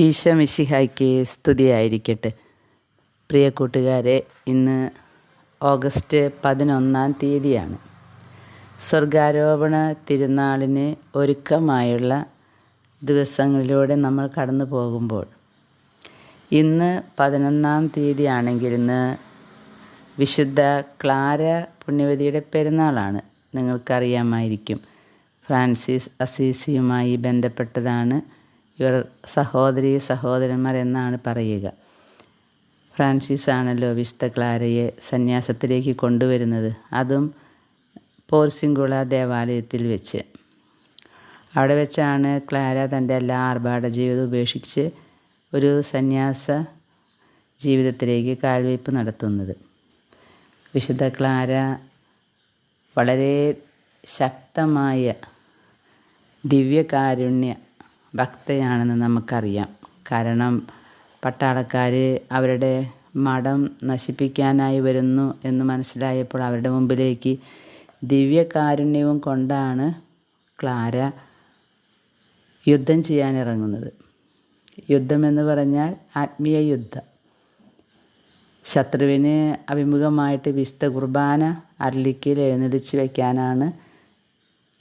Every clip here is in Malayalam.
ഈശോ മിശിഹായ്ക്ക് സ്തുതിയായിരിക്കട്ടെ. പ്രിയ കൂട്ടുകാരെ ഇന്ന് ഓഗസ്റ്റ് പതിനൊന്നാം തീയതിയാണ്. സ്വർഗാരോപണ തിരുനാളിന് ഒരുക്കമായുള്ള ദിവസങ്ങളിലൂടെ നമ്മൾ കടന്നു പോകുമ്പോൾ ഇന്ന് പതിനൊന്നാം തീയതിയാണെങ്കിൽ ഇന്ന് വിശുദ്ധ ക്ലാര പുണ്യവതിയുടെ പെരുന്നാളാണ്. നിങ്ങൾക്കറിയാമായിരിക്കും. ഫ്രാൻസിസ് അസീസിയുമായി ബന്ധപ്പെട്ടതാണ് ഇവർ സഹോദരി സഹോദരന്മാർ എന്നാണ് പറയുക. ഫ്രാൻസിസ് ആണല്ലോ വിശുദ്ധ ക്ലാരയെ സന്യാസത്തിലേക്ക് കൊണ്ടുവരുന്നത്. അതും പോർസിംഗുള ദേവാലയത്തിൽ വെച്ച്. അവിടെ വെച്ചാണ് ക്ലാര തന്റെ എല്ലാ ആർഭാട ജീവിതം ഉപേക്ഷിച്ച് ഒരു സന്യാസ ജീവിതത്തിലേക്ക് കാൽവയ്പ് നടത്തുന്നത്. വിശുദ്ധ ക്ലാര വളരെ ശക്തമായ ദിവ്യകാരുണ്യ ഭക്തയാണെന്ന് നമുക്കറിയാം. കാരണം പട്ടാളക്കാർ അവരുടെ മഠം നശിപ്പിക്കാനായി വരുന്നു എന്ന് മനസ്സിലായപ്പോൾ അവരുടെ മുമ്പിലേക്ക് ദിവ്യകാരുണ്യവും കൊണ്ടാണ് ക്ലാര യുദ്ധം ചെയ്യാനിറങ്ങുന്നത്. യുദ്ധമെന്ന് പറഞ്ഞാൽ ആത്മീയ യുദ്ധം. ശത്രുവിന് അഭിമുഖമായിട്ട് വിശുദ്ധ കുർബാന അർലിക്കിൽ എഴുന്നള്ളിച്ച് വയ്ക്കാനാണ്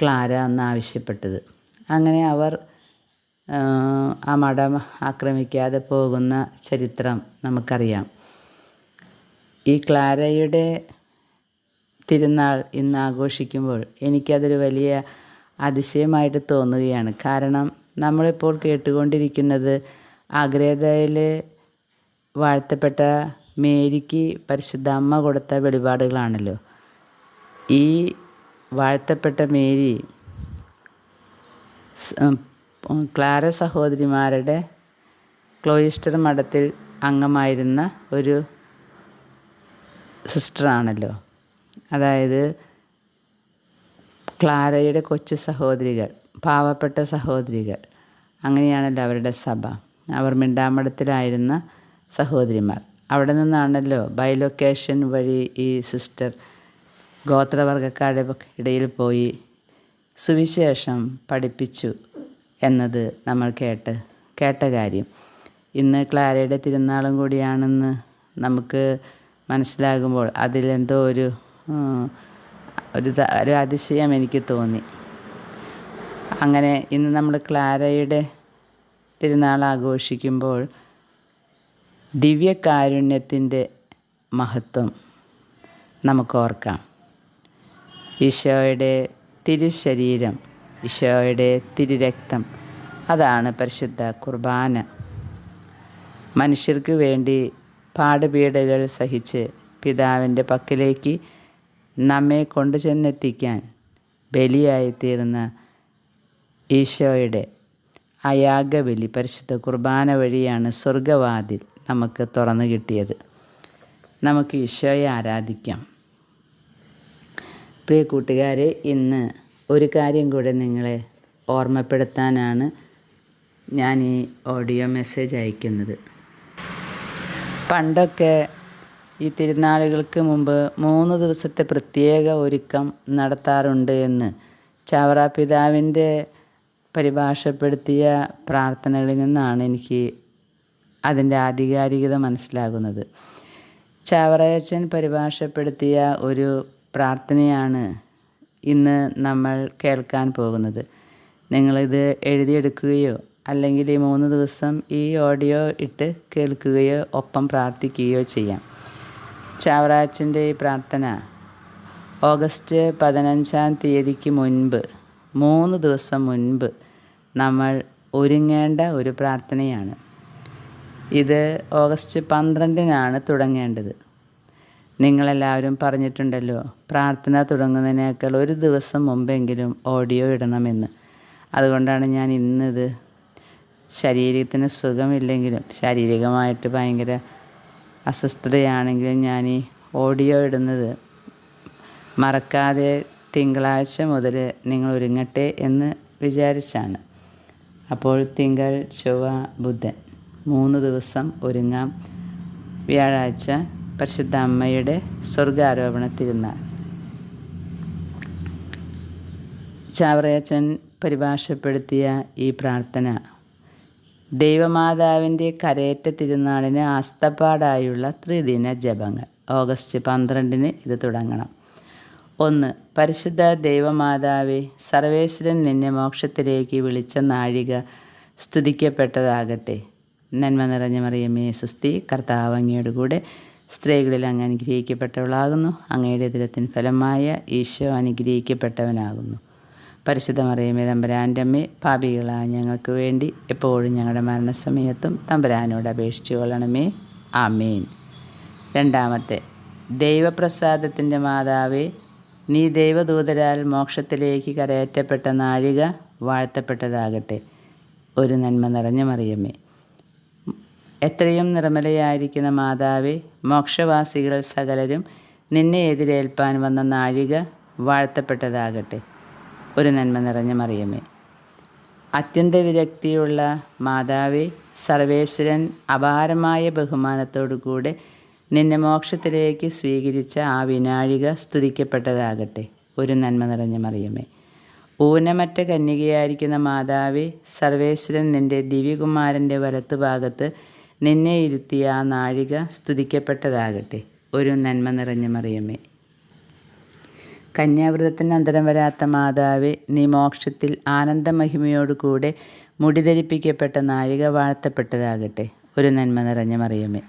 ക്ലാര അന്ന് ആവശ്യപ്പെട്ടത്. അങ്ങനെ അവർ ആ മഠം ആക്രമിക്കാതെ പോകുന്ന ചരിത്രം നമുക്കറിയാം. ഈ ക്ലാരയുടെ തിരുനാൾ ഇന്ന് ആഘോഷിക്കുമ്പോൾ എനിക്കതൊരു വലിയ അതിശയമായിട്ട് തോന്നുകയാണ്. കാരണം നമ്മളിപ്പോൾ കേട്ടുകൊണ്ടിരിക്കുന്നത് ആഗ്രേതയിൽ വാഴ്ത്തപ്പെട്ട മേരിക്ക് പരിശുദ്ധ അമ്മ കൊടുത്ത വെളിപാടുകളാണല്ലോ. ഈ വാഴ്ത്തപ്പെട്ട മേരി ക്ലാര സഹോദരിമാരുടെ ക്ലോയിസ്റ്റർ മഠത്തിൽ അംഗമായിരുന്ന ഒരു സിസ്റ്ററാണല്ലോ. അതായത് ക്ലാരയുടെ കൊച്ചു സഹോദരികൾ പാവപ്പെട്ട സഹോദരികൾ. അങ്ങനെയാണല്ലോ അവരുടെ സഭ. അവർ മിണ്ടാമഠത്തിലായിരുന്ന സഹോദരിമാർ. അവിടെ നിന്നാണല്ലോ ബൈലൊക്കേഷൻ വഴി ഈ സിസ്റ്റർ ഗോത്രവർഗക്കാരുടെ ഇടയിൽ പോയി സുവിശേഷം പഠിപ്പിച്ചു. എന്നത് നമ്മൾ കേട്ട് കേട്ട കാര്യം. ഇന്ന് ക്ലാരയുടെ തിരുനാളും കൂടിയാണെന്ന് നമുക്ക് മനസ്സിലാകുമ്പോൾ അതിലെന്തോ ഒരു ഒരു ഒരു അതിശയം എനിക്ക് തോന്നി. അങ്ങനെ ഇന്ന് നമ്മൾ ക്ലാരയുടെ തിരുനാൾ ആഘോഷിക്കുമ്പോൾ ദിവ്യകാരുണ്യത്തിന്റെ മഹത്വം നമുക്ക് ഓർക്കാം. ഈശോയുടെ തിരുശരീരം ഈശോയുടെ തിരുരക്തം. അതാണ് പരിശുദ്ധ കുർബാന. മനുഷ്യർക്ക് വേണ്ടി പാടുപീടുകൾ സഹിച്ച് പിതാവിന്റെ പക്കലേക്ക് നമ്മെ കൊണ്ടുചെന്നെത്തിക്കാൻ ബലിയായിത്തീർന്ന ഈശോയുടെ അയാഗബലി പരിശുദ്ധ കുർബാന വഴിയാണ് സ്വർഗവാതിൽ നമുക്ക് തുറന്നു കിട്ടിയത്. നമുക്ക് ഈശോയെ ആരാധിക്കാം. പ്രിയ കൂട്ടുകാരെ ഇന്ന് ഒരു കാര്യം കൂടെ നിങ്ങളെ ഓർമ്മപ്പെടുത്താനാണ് ഞാൻ ഈ ഓഡിയോ മെസ്സേജ് അയക്കുന്നത്. പണ്ടൊക്കെ ഈ തിരുനാളുകൾക്ക് മുമ്പ് മൂന്ന് ദിവസത്തെ പ്രത്യേക ഒരുക്കം നടത്താറുണ്ട് എന്ന് ചാവറ പിതാവിന്റെ പരിഭാഷപ്പെടുത്തിയ പ്രാർത്ഥനകളിൽ നിന്നാണ് എനിക്ക് അതിന്റെ ആധികാരികത മനസ്സിലാകുന്നത്. ചാവറയച്ചൻ പരിഭാഷപ്പെടുത്തിയ ഒരു പ്രാർത്ഥനയാണ് ഇന്ന് നമ്മൾ കേൾക്കാൻ പോകുന്നത്. നിങ്ങളിത് എഴുതിയെടുക്കുകയോ അല്ലെങ്കിൽ ഈ മൂന്ന് ദിവസം ഈ ഓഡിയോ ഇട്ട് കേൾക്കുകയോ ഒപ്പം പ്രാർത്ഥിക്കുകയോ ചെയ്യാം. ചാവറാച്ചന്റെ ഈ പ്രാർത്ഥന ഓഗസ്റ്റ് പതിനഞ്ചാം തീയതിക്ക് മുൻപ് മൂന്ന് ദിവസം മുൻപ് നമ്മൾ ഒരുങ്ങേണ്ട ഒരു പ്രാർത്ഥനയാണ്. ഇത് ഓഗസ്റ്റ് പന്ത്രണ്ടിനാണ് തുടങ്ങേണ്ടത്. നിങ്ങളെല്ലാവരും പറഞ്ഞിട്ടുണ്ടല്ലോ പ്രാർത്ഥന തുടങ്ങുന്നതിനേക്കാൾ ഒരു ദിവസം മുമ്പെങ്കിലും ഓഡിയോ ഇടണമെന്ന്. അതുകൊണ്ടാണ് ഞാൻ ഇന്നിത്. ശരീരത്തിന് സുഖമില്ലെങ്കിലും ശാരീരികമായിട്ട് ഭയങ്കര അസ്വസ്ഥതയാണെങ്കിലും ഞാൻ ഈ ഓഡിയോ ഇടുന്നത്. മറക്കാതെ തിങ്കളാഴ്ച മുതൽ നിങ്ങൾ ഒരുങ്ങട്ടെ എന്ന് വിചാരിച്ചാണ്. അപ്പോൾ തിങ്കൾ ചൊവ്വ ബുധൻ മൂന്ന് ദിവസം ഒരുങ്ങാം. വ്യാഴാഴ്ച പരിശുദ്ധ അമ്മയുടെ സ്വർഗാരോപണ തിരുനാൾ ചാവറയച്ചൻ പരിഭാഷപ്പെടുത്തിയ ഈ പ്രാർത്ഥന ദൈവമാതാവിന്റെ കരയേറ്റ തിരുനാളിന് ആസ്തപ്പാടായുള്ള ത്രിദിന ജപങ്ങൾ. ഓഗസ്റ്റ് പന്ത്രണ്ടിന് ഇത് തുടങ്ങണം. ഒന്ന് പരിശുദ്ധ ദൈവമാതാവെ സർവേശ്വരൻ നിന്നെ മോക്ഷത്തിലേക്ക് വിളിച്ച നാഴിക സ്തുതിക്കപ്പെട്ടതാകട്ടെ. നന്മ നിറഞ്ഞ മറിയമ്മേ സുസ്തി കർത്താവങ്ങിയോടുകൂടെ കൂടെ സ്ത്രീകളിൽ അങ്ങ് അനുഗ്രഹിക്കപ്പെട്ടവളാകുന്നു. അങ്ങയുടെ ദിനത്തിൻ ഫലമായ ഈശോ അനുഗ്രഹിക്കപ്പെട്ടവനാകുന്നു. പരിശുദ്ധ മറിയമേ തമ്പുരാന്റെ അമ്മേ പാപികളായ ഞങ്ങൾക്ക് വേണ്ടി എപ്പോഴും ഞങ്ങളുടെ മരണസമയത്തും തമ്പുരാനോട് അപേക്ഷിച്ചു കൊള്ളണമേ. ആമേൻ. രണ്ടാമത്തെ ദൈവപ്രസാദത്തിന്റെ മാതാവേ നീ ദൈവദൂതരാൽ മോക്ഷത്തിലേക്ക് കരയറ്റപ്പെട്ട നാഴിക വാഴ്ത്തപ്പെട്ടതാകട്ടെ. ഒരു നന്മ നിറഞ്ഞ മറിയമ്മേ എത്രയും നിർമ്മലയായിരിക്കുന്ന മാതാവേ മോക്ഷവാസികൾ സകലരും നിന്നെ എതിരേൽപ്പാൻ വന്ന നാഴിക വാഴ്ത്തപ്പെട്ടതാകട്ടെ. ഒരു നന്മ നിറഞ്ഞ മറിയമേ. അത്യന്ത വിരക്തിയുള്ള മാതാവേ സർവേശ്വരൻ അപാരമായ ബഹുമാനത്തോടു കൂടെ നിന്നെ മോക്ഷത്തിലേക്ക് സ്വീകരിച്ച ആ വിനാഴിക സ്തുതിക്കപ്പെട്ടതാകട്ടെ. ഒരു നന്മ നിറഞ്ഞ മറിയമേ. ഊനമറ്റ കന്യകയായിരിക്കുന്ന മാതാവേ സർവേശ്വരൻ നിന്റെ ദിവ്യകുമാരന്റെ വലത്തുഭാഗത്ത് നിന്നെ ഇരുത്തിയ ആ നാഴിക സ്തുതിക്കപ്പെട്ടതാകട്ടെ. ഒരു നന്മ നിറഞ്ഞ മറിയമേ കന്യാവ്രതത്തിന് അന്തരം വരാത്ത മാതാവേ നീ മോക്ഷത്തിൽ ആനന്ദമഹിമയോടുകൂടെ മുടിധരിപ്പിക്കപ്പെട്ട നാഴിക വാഴ്ത്തപ്പെട്ടതാകട്ടെ. ഒരു നന്മ നിറഞ്ഞ മറിയമേ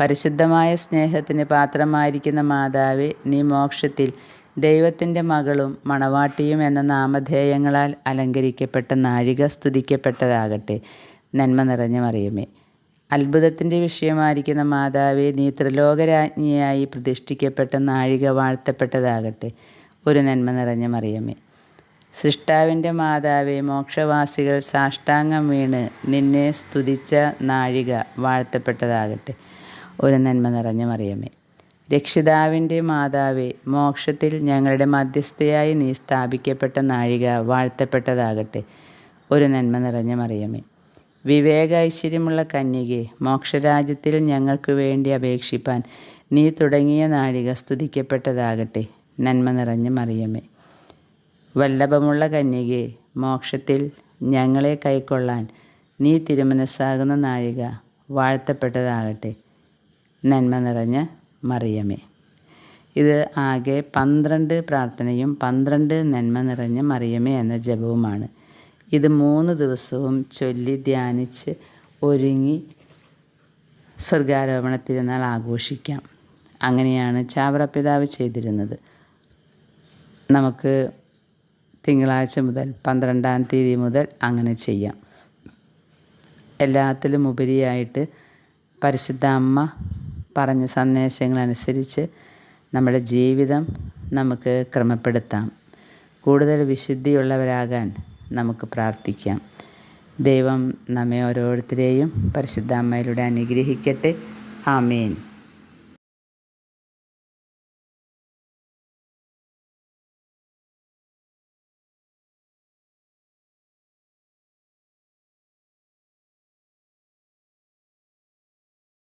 പരിശുദ്ധമായ സ്നേഹത്തിന് പാത്രമായിരിക്കുന്ന മാതാവേ നീ മോക്ഷത്തിൽ ദൈവത്തിന്റെ മകളും മണവാട്ടിയും എന്ന നാമധേയങ്ങളാൽ അലങ്കരിക്കപ്പെട്ട നാഴിക സ്തുതിക്കപ്പെട്ടതാകട്ടെ. നന്മ നിറഞ്ഞ മറിയമേ അത്ഭുതത്തിന്റെ വിഷയമായിരിക്കുന്ന മാതാവേ നീ ത്രിലോകരാജ്ഞിയായി പ്രതിഷ്ഠിക്കപ്പെട്ട നാഴിക വാഴ്ത്തപ്പെട്ടതാകട്ടെ. ഒരു നന്മ നിറഞ്ഞ മറിയമേ. സൃഷ്ടാവിന്റെ മാതാവേ മോക്ഷവാസികൾ സാഷ്ടാംഗം വീണ് നിന്നെ സ്തുതിച്ച നാഴിക വാഴ്ത്തപ്പെട്ടതാകട്ടെ. ഒരു നന്മ നിറഞ്ഞ മറിയമേ. രക്ഷിതാവിന്റെ മാതാവേ മോക്ഷത്തിൽ ഞങ്ങളുടെ മധ്യസ്ഥയായി നീ സ്ഥാപിക്കപ്പെട്ട നാഴിക വാഴ്ത്തപ്പെട്ടതാകട്ടെ. ഒരു നന്മ നിറഞ്ഞ മറിയമേ. വിവേക ഐശ്വര്യമുള്ള കന്യകെ മോക്ഷരാജ്യത്തിൽ ഞങ്ങൾക്ക് വേണ്ടി അപേക്ഷിപ്പാൻ നീ തുടങ്ങിയ നാഴിക സ്തുതിക്കപ്പെട്ടതാകട്ടെ. നന്മ നിറഞ്ഞ മറിയമേ. വല്ലഭമുള്ള കന്യകെ മോക്ഷത്തിൽ ഞങ്ങളെ കൈക്കൊള്ളാൻ നീ തിരുമനസ്സാകുന്ന നാഴിക വാഴ്ത്തപ്പെട്ടതാകട്ടെ. നന്മ നിറഞ്ഞ മറിയമേ. ഇത് ആകെ പന്ത്രണ്ട് പ്രാർത്ഥനയും പന്ത്രണ്ട് നന്മ നിറഞ്ഞ മറിയമേ എന്ന ജപവുമാണ്. ഇത് മൂന്ന് ദിവസവും ചൊല്ലി ധ്യാനിച്ച് ഒരുങ്ങി സ്വർഗാരോപണ തിരുനാൾ ആഘോഷിക്കാം. അങ്ങനെയാണ് ചാവറപ്പിതാവ് ചെയ്തിരുന്നത്. നമുക്ക് തിങ്കളാഴ്ച മുതൽ പന്ത്രണ്ടാം തീയതി മുതൽ അങ്ങനെ ചെയ്യാം. എല്ലാത്തിലും ഉപരിയായിട്ട് പരിശുദ്ധ അമ്മ പറഞ്ഞ സന്ദേശങ്ങളനുസരിച്ച് നമ്മുടെ ജീവിതം നമുക്ക് ക്രമപ്പെടുത്താം. കൂടുതൽ വിശുദ്ധിയുള്ളവരാകാൻ നമുക്ക് പ്രാർത്ഥിക്കാം. ദൈവം നമ്മെ ഓരോരുത്തരെയും പരിശുദ്ധാമ്മയിലൂടെ അനുഗ്രഹിക്കട്ടെ. ആമേൻ.